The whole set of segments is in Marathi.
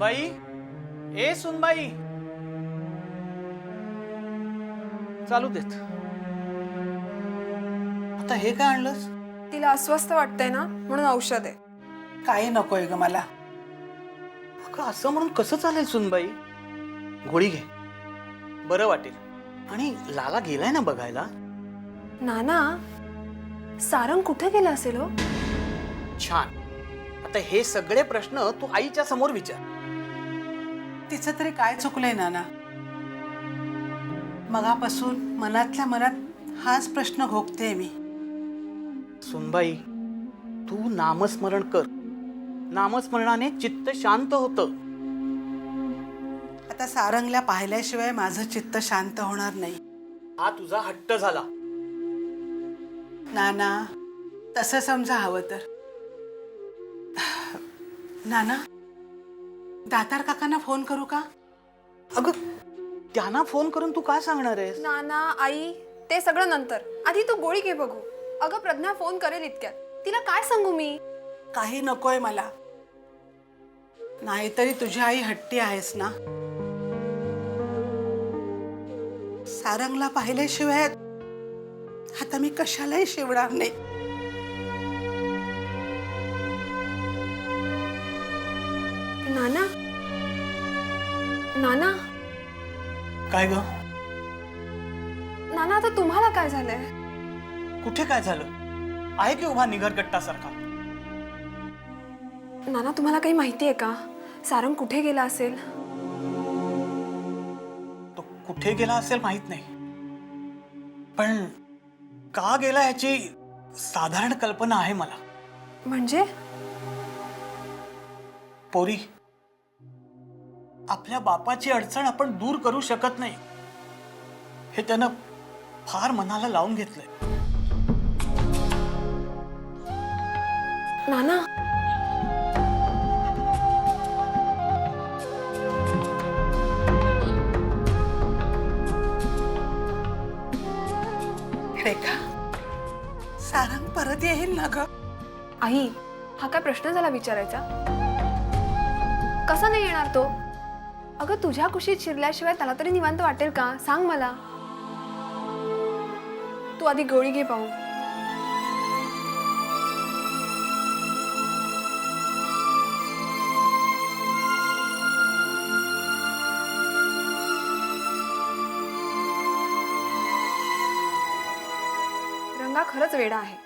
सुनबाई? ए सुनबाई! चालू देत. आता हे काय आणलंस? तिला अस्वस्थ वाटतंय ना म्हणून औषध आहे. काही नकोय ग मला. अगं असं म्हणून कसं चालेल सुनबाई? गोळी घे. बरं वाटेल. आणि लाला गेलाय ना बघायला? नाना सारंग कुठे गेला असेल हो? छान. आता हे सगळे प्रश्न तू आईच्या समोर विचार. तिचं तरी काय चुकलंय नाना? मगापासून मनातल्या मनात हाच प्रश्न घोकते मी. सुनबाई तू नामस्मरण कर. नामस्मरणाने चित्त शांत होतं. आता सारंगला पाहिल्याशिवाय माझं चित्त शांत होणार नाही. हा तुझा हट्ट झाला. नाना तसं समजा हवं तर. नाना? दातार काकांना फोन करू का? अगं त्यांना फोन करून तू काय सांगणार आहेस? नाना आई ते सगळं नंतर. आधी तू गोळी घे बघू. अगं प्रज्ञा फोन करेल इतक्यात. तिला काय सांगू मी? काही नकोय मला. नाहीतरी तुझी आई हट्टी आहेस ना? सारंगला पाहिल्याशिवाय आता मी कशालाही शिवणार नाही. नाना. काय ग? नाना आता तुम्हाला काय झालंय? कुठे काय झालं? आहे की उभा निघरगट्टासारखा नाना तुम्हाला काही माहिती आहे का? सारंग कुठे गेला असेल? तो कुठे गेला असेल माहीत नाही. पण का गेला याची साधारण कल्पना आहे मला. म्हणजे? पोरी. आपल्या बापाची अडचण आपण दूर करू शकत नाही. हे त्यानं फार मनाला लावून घेतलंय. नाना. रेखा सारंग परत येईल ना ग? आई हा काय प्रश्न झाला विचारायचा? कसा नाही येणार तो? अगं तुझ्या कुशीत शिरल्याशिवाय त्याला तरी निवांत वाटेल का? सांग मला. तू आधी गोळी घे पाहू. रंगा खरंच वेडा आहे.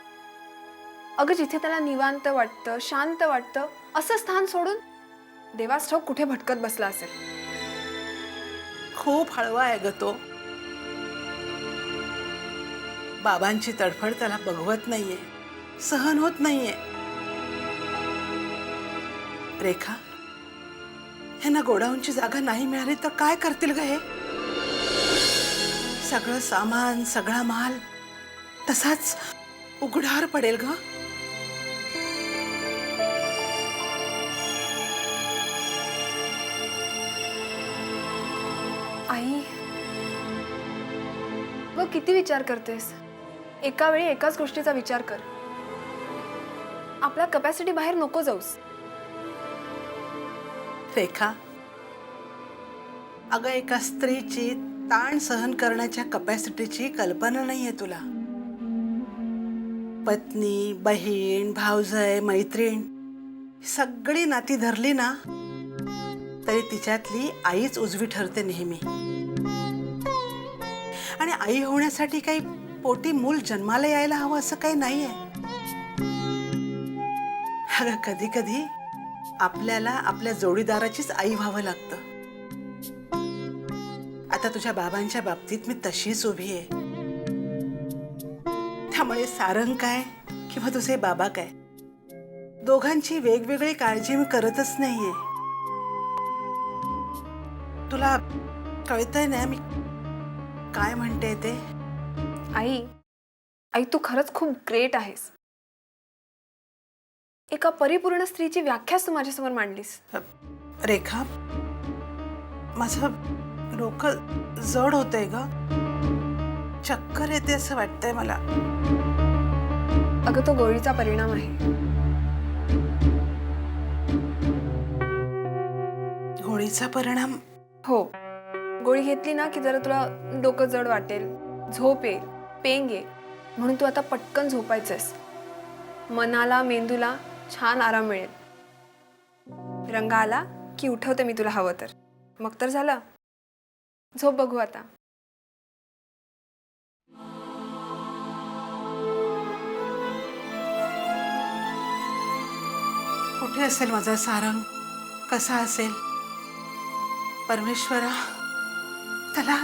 अगं जिथे त्याला निवांत वाटतं शांत वाटतं असं स्थान सोडून देवास ठाऊक कुठे भटकत बसला असेल? खूप हळवा आहे ग तो. बाबांची तडफड त्याला बघवत नाहीये. सहन होत नाहीये. रेखा ह्यांना गोडाऊनची जागा नाही मिळाली तर काय करतील ग हे? सगळं सामान सगळा माल तसाच उघडावर पडेल ग. किती विचार करतेस? एका वेळी एकाच गोष्टीचा विचार कर. आपल्या कपॅसिटी बाहेर नको जाऊस. रेखा अगं एका स्त्रीची ताण सहन करण्याच्या कपॅसिटीची कल्पना नाहीये तुला. पत्नी बहीण भावजय मैत्रीण सगळी नाती धरली ना तरी तिच्यातली आईच उजवी ठरते नेहमी. आई होण्यासाठी काही पोटी मूल जन्माला यायला हवं असं काही नाही आहे अगं कधी कधी आपल्याला आपल्या जोडीदाराचीच आई व्हावं लागतं. आता तुझ्या बाबांच्या बाबतीत मी तशीच उभी आहे. त्यामुळे सारंग काय किंवा तुझे बाबा काय? दोघांची वेगवेगळी काळजी मी करतच नाहीये. तुला कळतंय ना मी काय म्हणते ते? आई आई तू खरंच खूप ग्रेट आहेस. एका परिपूर्ण स्त्रीची व्याख्याच तू माझ्यासमोर मांडलीस. रेखा माझं डोकं जड होतंय ग. चक्कर येते असं वाटतंय मला. अगं तो गोळीचा परिणाम आहे. गोळीचा परिणाम? हो. गोळी घेतली ना की जरा तुला डोकं जड वाटेल झोप येईल पेंग येईल. म्हणून तू आता पटकन झोपायचंस मनाला मेंदूला छान आराम मिळेल. रंग आला की उठवते मी तुला हवं तर. मग तर झालं. झोप बघू आता. कुठे असेल माझा सारंग? कसा असेल? परमेश्वरा. त्याला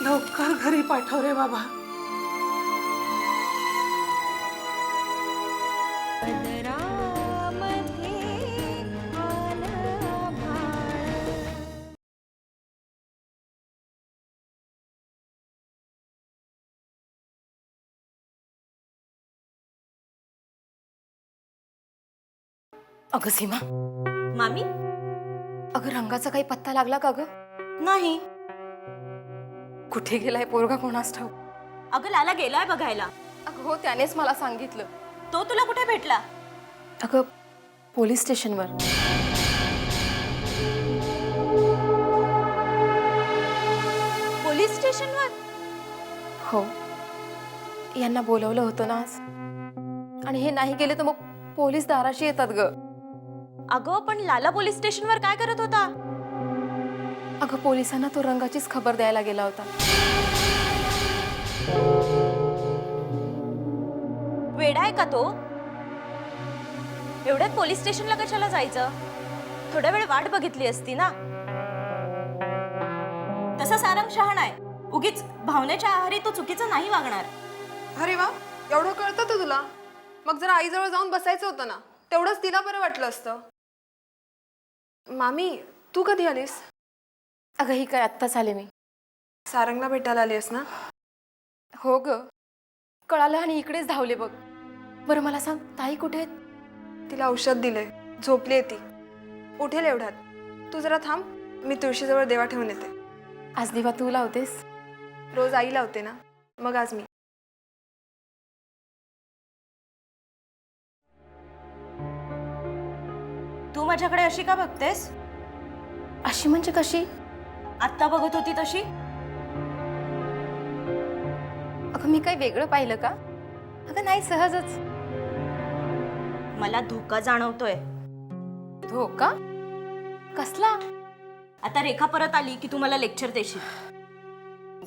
लवकर घरी पाठव रे बाबा. अगं सीमा. मामी? अगं रंगाचा काही पत्ता लागला का ग? नाही. कुठे गेलाय पोरगा कोणास ठाऊ अगं लाला गेलाय बघायला. अगं हो त्यानेच मला सांगितलं. तो तुला कुठे भेटला? अगं पोलीस स्टेशनवर. पोलीस स्टेशनवर? हो. यांना बोलवलं होतं ना आज. आणि हे नाही गेले तर मग पोलीस दाराशी येतात ग. अगं पण लाला पोलीस स्टेशनवर काय करत होता? अगं पोलिसांना तो रंगाचीच खबर द्यायला गेला होता. वेडा आहे का तो? एवढ्यात पोलीस स्टेशनला कशाला जायचं? थोड्या वेळ वाट बघितली असती ना? तसा सारंग शहाणा आहे. उगीच भावनेच्या आहारी तो चुकीचं नाही वागणार. अरे वा एवढं कळतं तर तुला. मग जरा आईजवळ जाऊन बसायचं होतं ना तेवढंच तिला बरं वाटलं असतं. मामी तू कधी आलीस? अगं ही काय आत्ताच आले मी. सारंगला भेटायला आलीस ना? हो ग. कळालं आणि इकडेच धावले बघ. बरं मला सांग ताई कुठे आहेत? तिला औषध दिलंय. झोपली ती. उठेल एवढ्यात. तू जरा थांब मी तुळशीजवळ देवा ठेवून येते. आज दिवा तू लावतेस? रोज आई लावते ना? मग आज मी. तू माझ्याकडे अशी का बघतेस? अशी म्हणजे कशी? आत्ता बघत होती तशी? अगं मी काही वेगळं पाहिलं का? अगं नाही सहजच. मला धोका जाणवतोय. धोका? कसला? आता रेखा परत आली की तू मला लेक्चर देशील.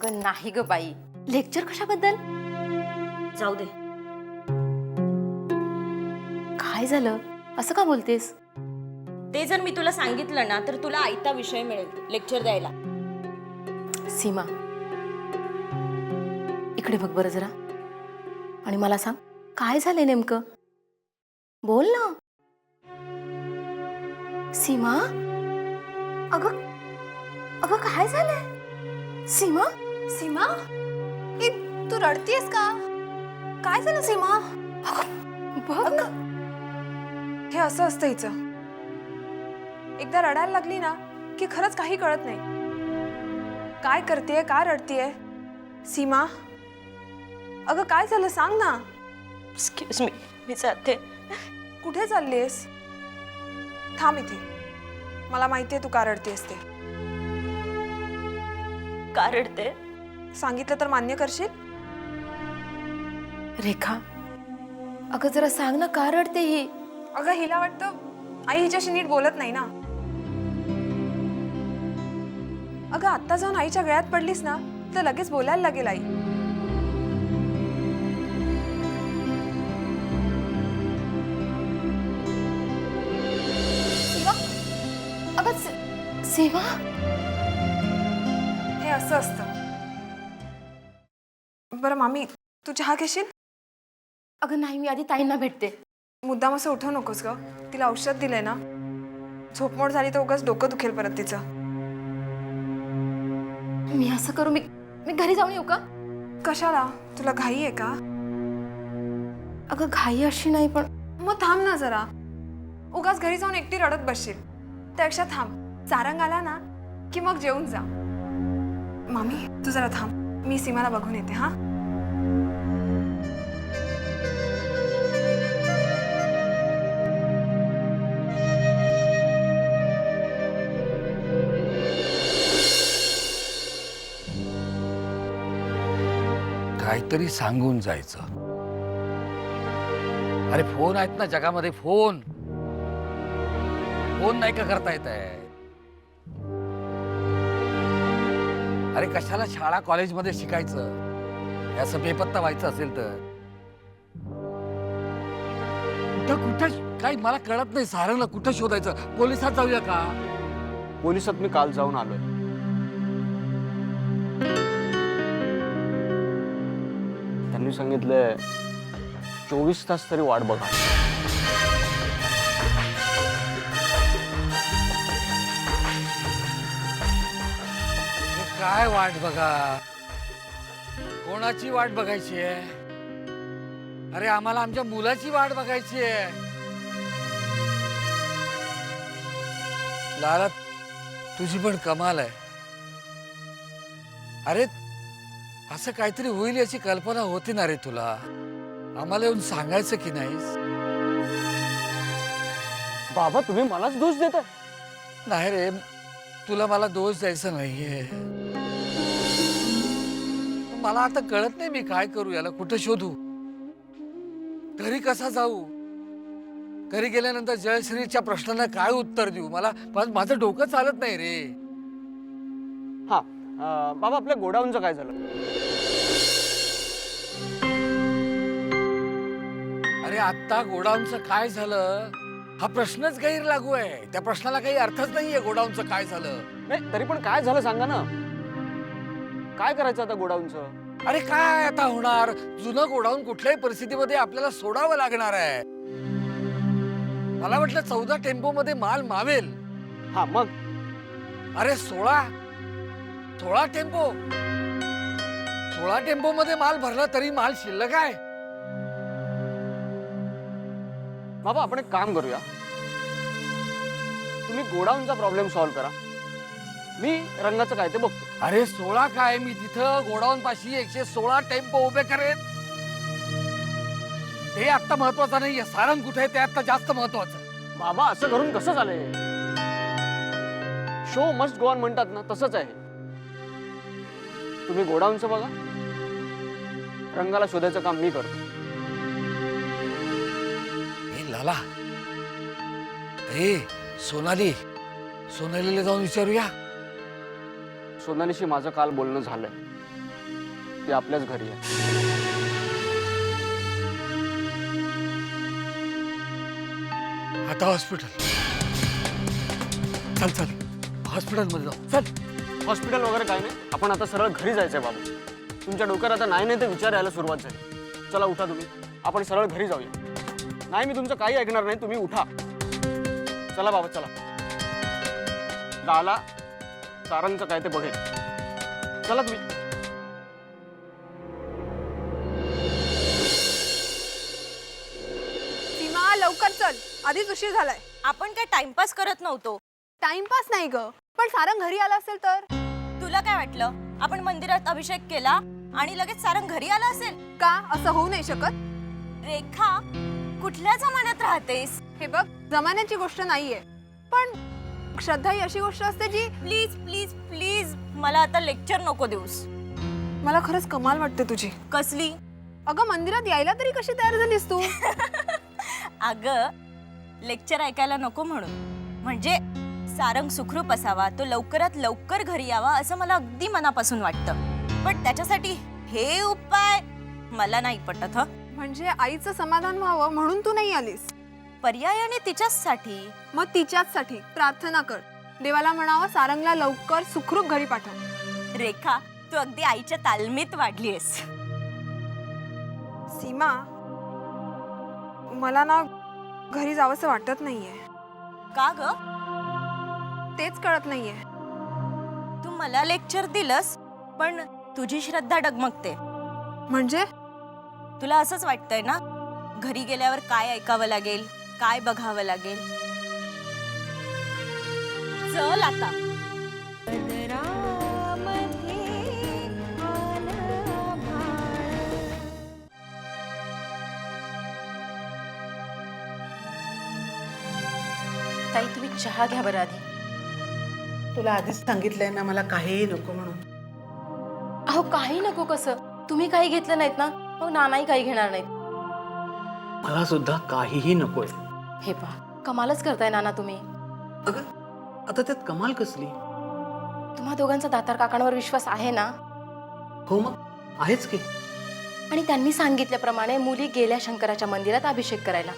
ग नाही ग बाई. लेक्चर कशाबद्दल? जाऊ दे. काय झालं? असं का बोलतेस? ते जर मी तुला सांगितलं ना तर तुला आयता विषय मिळेल लेक्चर द्यायला. सीमा इकडे बघ बरं जरा. आणि मला सांग काय झालंय नेमकं? बोल ना. सीमा? अगं अगं काय झालंय? सीमा? सीमा? ए, तू रडतीयस का? काय झालं सीमा? बघ हे असं असतं हिचं एकदा रडायला लागली ना की खरंच काही कळत नाही. काय करतेय काय रडतीये? सीमा अगं काय झालं सांग ना. एक्सक्यूज मी मी जाते. कुठे चाललीयस? थांब इथे. मला माहितीये तू का रडतीयस ते. का रडते? सांगितलं तर मान्य करशील? रेखा अगं जरा सांग ना का रडते ही? अगं हिला वाटतं आई हिच्याशी नीट बोलत नाही ना. अगं आत्ता जाऊन आईच्या गळ्यात पडलीस ना तर लगेच बोलायला लागेल आई. अगं सी- सीमा हे असं असतं. बरं मामी तू चहा घेशील? अगं नाही मी आधी ताईंना भेटते. मुद्दाम असं उठवू नकोस ग. तिला औषध दिलंय ना. झोपमोड झाली तर उगाच डोकं दुखेल परत तिचं. मी असं करू मी मी घरी जाऊन येऊ का? कशाला? तुला घाई आहे का? अगं घाई अशी नाही पण मग थांब ना जरा. उगाच घरी जाऊन एकटी रडत बसशील. त्यापेक्षा थांब. चारंग आला ना की मग जेवून जा. मामी? तू जरा थांब. मी सीमाला बघून येते हा? काहीतरी सांगून जायचं. अरे फोन आहेत ना जगामध्ये फोन. फोन नाही का करता येत आहे? अरे कशाला शाळा कॉलेजमध्ये शिकायचं? असं बेपत्ता व्हायचं असेल तर. कुठं कुठं? काही मला कळत नाही सारंगला कुठं शोधायचं? पोलिसात जाऊया का? पोलिसात मी काल जाऊन आलोय. त्यांनी सांगितलंय चोवीस तास तरी वाट बघा. काय वाट बघा? कोणाची वाट बघायची आहे? अरे आम्हाला आमच्या मुलाची वाट बघायची आहे. लाला तुझी पण कमाल आहे. अरे असं काहीतरी होईल याची कल्पना होती ना रे तुला? आम्हाला येऊन सांगायचं की नाहीस बाबा तुम्ही मलाच दोष देताय. नाही रे तुला मला दोष द्यायचा नाहीये. मला आता कळत नाही मी काय करू याला कुठं शोधू? घरी कसा जाऊ? घरी गेल्यानंतर जयश्रीच्या प्रश्नांना काय उत्तर देऊ? मला माझं डोकं चालत नाही रे. हा बाबा आपल्या गोडाऊनचं काय झालं? अरे आता गोडाऊनचं काय झालं? हा प्रश्नच गैर लागू आहे. त्या प्रश्नाला काही अर्थच नाहीये गोडाऊनचं काय झालं. नाही तरी पण काय झालं सांगा ना. काय करायचं आता गोडाऊनचं? अरे काय आता होणार? जुनं गोडाऊन कुठल्याही परिस्थितीमध्ये आपल्याला सोडावं लागणार आहे. मला वाटलं चौदा टेम्पो मध्ये माल मावेल. हा मग? अरे सोळा? सोळा टेम्पो. सोळा टेम्पो मध्ये माल भरला तरी माल शिल्लक आहे. बाबा आपण एक काम करूया. तुम्ही गोडाऊनचा प्रॉब्लेम सॉल्व्ह करा. मी रंगाचं काय ते बघतो. अरे सोळा काय? मी तिथं गोडाऊन पाशी एकशे सोळा टेम्पो उभे करेन. हे आता महत्वाचं नाहीये. सारंग कुठे आहे ते आता जास्त महत्वाचं आहे. बाबा असं करून कसं झालंय शो मस्ट गो ऑन म्हणतात ना तसंच आहे. तुम्ही गोडाऊनचं बघा रंगाला शोधायचं काम मी करतो. ए लाला. ए सोनाली. सोनालीला जाऊन विचारूया. सोनालीशी माझं काल बोलणं झालंय. ती आपल्याच घरी आहे. आता हॉस्पिटल चल चल. हॉस्पिटलमध्ये जाऊ. चल. हॉस्पिटल वगैरे काय नाही. आपण आता सरळ घरी जायचंय बाबू. तुमच्या डोक्यात आता नाही नाही ते विचार यायला सुरुवात झाली. चला उठा तुम्ही. आपण सरळ घरी जाऊया. नाही मी तुमचं काही ऐकणार नाही. तुम्ही उठा. चला बाबा चला. लाला तारांचं काय ते बघेल. चला तुम्ही. सीमा लवकर चल. आधीच उशीर झालाय. आपण काय टाइमपास करत नव्हतो. टाइमपास नाही ग. पण सारंग घरी आला असेल तर? तुला काय वाटलं? आपण मंदिरात अभिषेक केला आणि लगेच सारंग घरी आला असेल? का? असं होऊ नाही शकत. रेखा कुठल्या जमान्यात राहतेस? हे बघ जमान्याची गोष्ट नाहीये. पण श्रद्धा ही अशी गोष्ट असते जी प्लीज प्लीज प्लीज मला आता लेक्चर नको देऊस. मला खरंच कमाल वाटते तुझी. कसली? अगं मंदिरात यायला तरी कशी तयार झालीस तू? अग लेक्चर ऐकायला नको म्हणून. म्हणजे सारंग सुखरूप असावा तो लवकरात लवकर घरी यावा असं मला अगदी मनापासून वाटतं. पण त्याच्यासाठी हे उपाय मला नाही पटत हं. म्हणजे आईचं समाधान व्हावं म्हणून तू नाही आलीस? पर्यायाने तिच्याचसाठी. मग तिच्याचसाठी प्रार्थना कर. देवाला म्हणावं सारंगला लवकर सुखरूप घरी पाठव. रेखा तू अगदी आईच्या तालमीत वाढलीयस. सीमा मला ना घरी जावंसं वाटत नाहीये. का ग? तेच कळत नाहीये. तू मला लेक्चर दिलंस पण तुझी श्रद्धा डगमगते. म्हणजे? तुला असंच वाटतंय ना? घरी गेल्यावर काय ऐकावं लागेल काय बघावं लागेल? चल आता. ताई तुम्ही चहा घ्या बरं आधी. तुला आधीच सांगितलंय ना मला काहीही नको म्हणून. अहो काही नको कसं? तुम्ही काही घेतलं नाहीत ना? मग नानाही काही घेणार नाहीत. मला सुद्धा काहीही नकोय. हे पहा कमालच करताय नाना तुम्ही. अगं आता त्यात कमाल कसली? तुम्हा दोघांचा दातार काकांवर विश्वास आहे ना? हो मग आहेच की. आणि त्यांनी सांगितल्याप्रमाणे मुली गेल्या शंकराच्या मंदिरात अभिषेक करायला.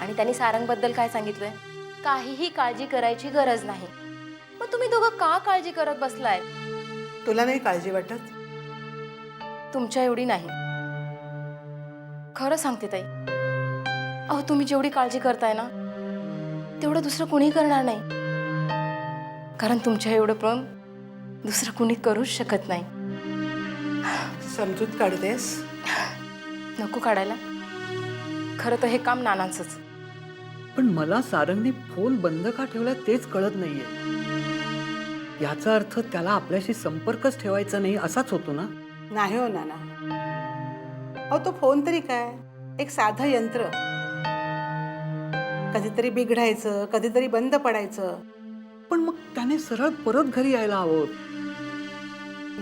आणि त्यांनी सारंगबद्दल काय सांगितलंय? काहीही काळजी करायची गरज नाही. मग तुम्ही दोघं का काळजी करत बसलाय? तुला नाही काळजी वाटत? तुमच्या एवढी नाही. खरं सांगते ताई. अहो तुम्ही जेवढी काळजी करताय ना तेवढं दुसरं कुणी करणार नाही. कारण तुमच्या एवढं प्रेम दुसरं कुणी करूच शकत नाही. समजूत काढतेस? नको काढायला. खरं तर हे काम नानांचंच. पण मला सारंगने फोन बंद का ठेवला तेच कळत नाहीये. याचा अर्थ त्याला आपल्याशी संपर्कच ठेवायचा नाही असाच होतो ना? नाही हो नाना. अहो तो फोन तरी काय? एक साधं यंत्र. कधीतरी बिघडायचं कधीतरी बंद पडायचं. पण मग त्याने सरळ परत घरी यायला हवं.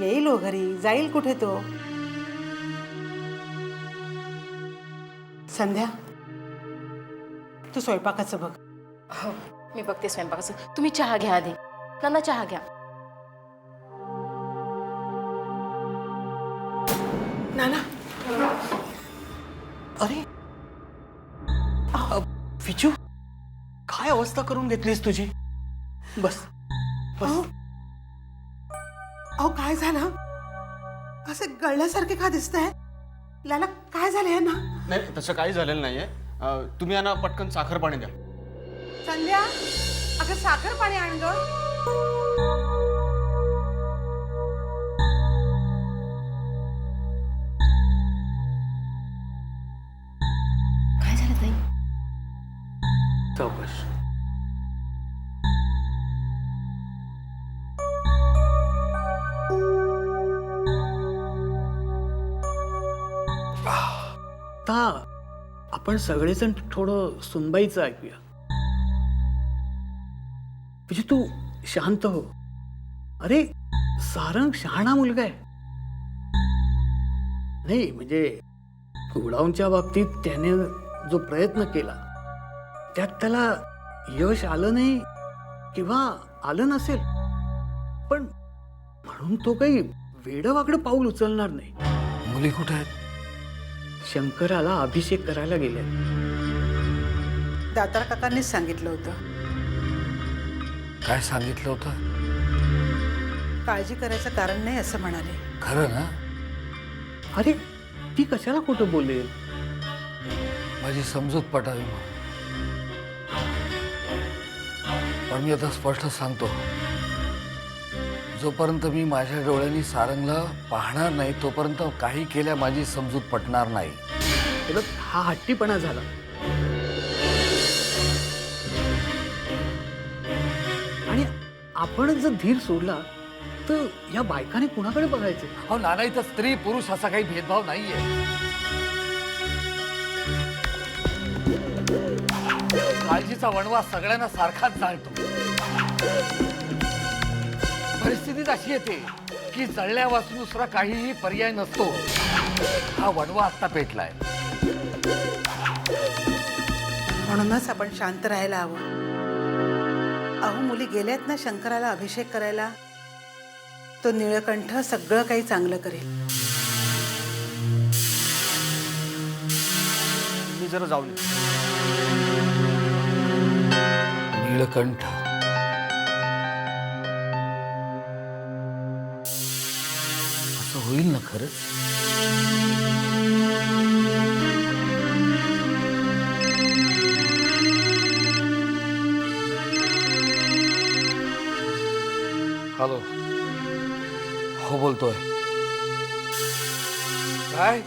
येईल हो घरी जाईल कुठे तो? संध्या तू स्वयंपाकाचं बघ. हो मी बघते स्वयंपाकाचं. तुम्ही चहा घ्या आधी. नाना चहा घ्या. नाना. अरे. विजू काय अवस्था करून घेतलीस तुझी? बस बस. अहो. अहो काय झालं? असे गळल्यासारखे का दिसत आहे लाला काय झालंय ना नाही तसं काही झालेलं नाहीये. अं, तुम्ही यांना पटकन साखर पाणी द्या. संध्या अगं साखर पाणी आण ग. काय झालं ताई? आता आपण सगळेजण थोडं सुनबाईचं ऐकूया. म्हणजे तू शांत हो. अरे सारंग शहाणा मुलगा आहे. नाही म्हणजे कुडाऊंच्या बाबतीत त्याने जो प्रयत्न केला त्यात त्याला यश आलं नाही किंवा आलं नसेल. पण म्हणून तो काही वेडवाकडं पाऊल उचलणार नाही. मुली कुठे आहेत? शंकराला अभिषेक करायला गेले दातार काकांनीच सांगितलं होतं. काय सांगितलं होतं? काळजी करायचं कारण नाही असं म्हणाले. खरं ना? अरे ती कशाला खोटं बोलेल? माझी समजूत पटावी म्हणून. पण मी आता स्पष्ट सांगतो. जोपर्यंत मी माझ्या डोळ्यांनी सारंगला पाहणार नाही तोपर्यंत काही केल्या माझी समजूत पटणार नाही. हा हट्टीपणा झाला. आपणच जर धीर सोडला तर या बायकाने कुणाकडे बघायचं? हो नाना इथं स्त्री पुरुष असा काही भेदभाव नाहीये. काळजीचा वणवा सगळ्यांना सारखाच जाळतो परिस्थितीत अशी येते की जळल्या वाचून दुसरा काहीही पर्याय नसतो. हा वणवा आत्ता पेटलाय. म्हणूनच आपण शांत राहायला हवं. अहो मुली गेल्यात ना शंकराला अभिषेक करायला. तो निळकंठ सगळं काही चांगलं करेल. मी जरा जाऊन. नीळकंठ. असं होईल ना खरंच? हॅलो हो बोलतोय काय